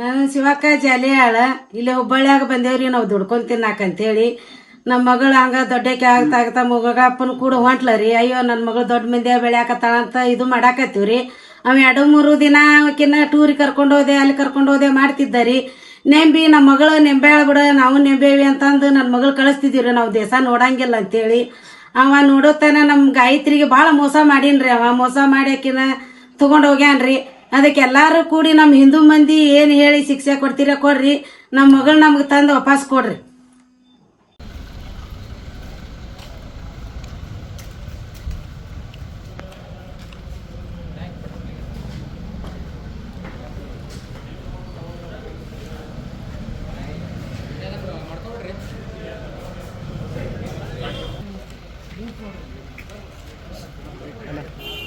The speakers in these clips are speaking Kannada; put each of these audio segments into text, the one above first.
ನಾನು ಶಿವಕ್ಕ ಜಾಲಿಯಾಳ. ಇಲ್ಲಿ ಹುಬ್ಬಳ್ಳಿಯಾಗ ಬಂದೇವ್ರಿ, ನಾವು ದುಡ್ಕೊಂಡ್ ತಿನ್ನಾಕಂತೇಳಿ. ನಮ್ಮ ಮಗಳು ಹಂಗ ದೊಡ್ಡಕ್ಕೆ ಆಗ್ತಾ ಆಗ್ತಾ ಮಗ ಅಪ್ಪನ ಕೂಡ ಹೊಂಟ್ಲರಿ. ಅಯ್ಯೋ ನನ್ನ ಮಗಳು ದೊಡ್ಡ ಮಂದಿ ಬೆಳ್ಯಾಕತ್ತಾಳ ಅಂತ ಇದು ಮಾಡಾಕತ್ತೀವ್ರಿ. ಅವ್ ಎರಡು ಮೂರು ದಿನ ಕಿನ್ನ ಟೂರಿಗೆ ಕರ್ಕೊಂಡು ಹೋದೆ, ಅಲ್ಲಿ ಕರ್ಕೊಂಡು ಹೋದೆ ಮಾಡ್ತಿದ್ದರಿ. ನೆಂಬಿ ನಮ್ಮ ಮಗಳು ನೆಂಬೆ ಬಿಡ, ನಾವು ನೆಂಬೇವಿ ಅಂತಂದು ನನ್ನ ಮಗಳು ಕಳಿಸ್ತಿದ್ದೀವ್ರಿ. ನಾವು ದೇಶ ನೋಡಂಗಿಲ್ಲ ಅಂತೇಳಿ. ಅವ ನೋಡೋತನ ನಮ್ಮ ಗಾಯತ್ರಿಗೆ ಭಾಳ ಮೋಸ ಮಾಡೀನ್ರಿ. ಅವ ಮೋಸ ಮಾಡಿ ಆಕಿನ ತಗೊಂಡ್ ಹೋಗ್ಯಾನ್ರಿ. ಅದಕ್ಕೆ ಎಲ್ಲರೂ ಕೂಡಿ ನಮ್ಮ ಹಿಂದೂ ಮಂದಿ ಏನು ಹೇಳಿ ಶಿಕ್ಷೆ ಕೊಡ್ತೀರ ಕೊಡ್ರಿ. ನಮ್ಮ ಮಗಳು ನಮ್ಗೆ ತಂದು ವಾಪಸ್ ಕೊಡ್ರಿ.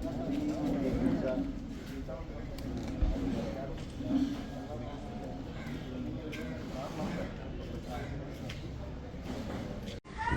Thank you.